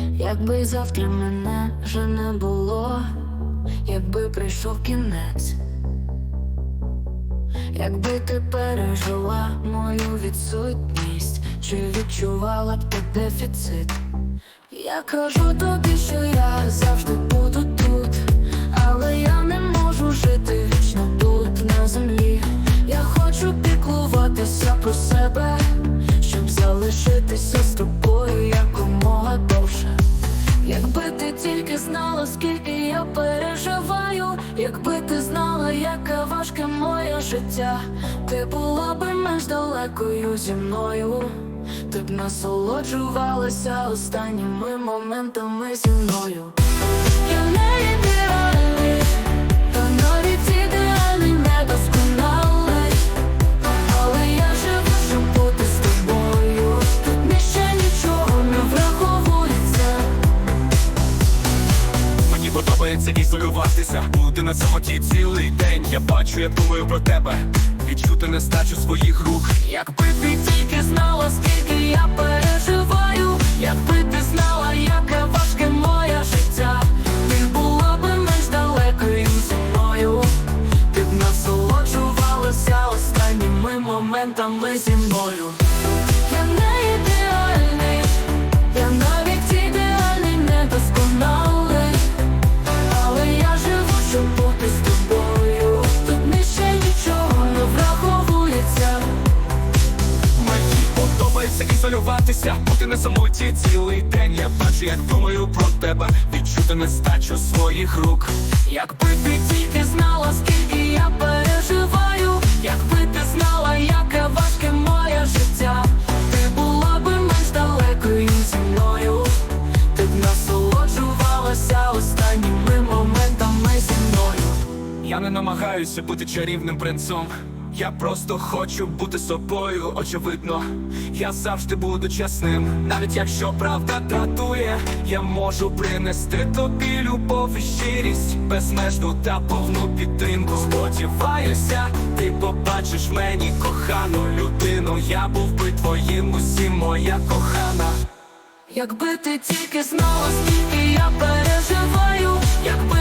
Якби завтра мене вже не було, якби прийшов кінець, якби ти пережила мою відсутність, чи відчувала б ти дефіцит? Я кажу тобі, що я завжди знала, скільки я переживаю, якби ти знала, яке важке моє життя, ти була би менш далекою зі мною, ти б насолоджувалася останніми моментами зі мною. Я не Подобається ізолюватися, бути на самоті цілий день. Я бачу, я думаю про тебе, відчути нестачу своїх рук. Якби ти тільки знала, скільки я переживаю, якби ти знала, яке важке моє життя, ти була би менш далекою зі мною, ти б насолоджувалася останніми моментами зі мною. Подобається ізолюватися, бути на самоті цілий день. Я бачу, як думаю про тебе, відчути нестачу своїх рук. Якби ти тільки знала, скільки я переживаю, якби ти знала, яке важке моє життя, ти була би менш далекою зі мною, ти б насолоджувалася останніми моментами зі мною. Я не намагаюся бути чарівним принцом. Я просто хочу бути собою, очевидно. Я завжди буду чесним, навіть якщо правда дратує, я можу принести тобі любов і щирість, безмежну та повну підтримку. Сподіваюся, ти побачиш мені кохану людину. Я був би твоїм усім, моя кохана. Якби ти тільки знала, скільки я переживаю, якби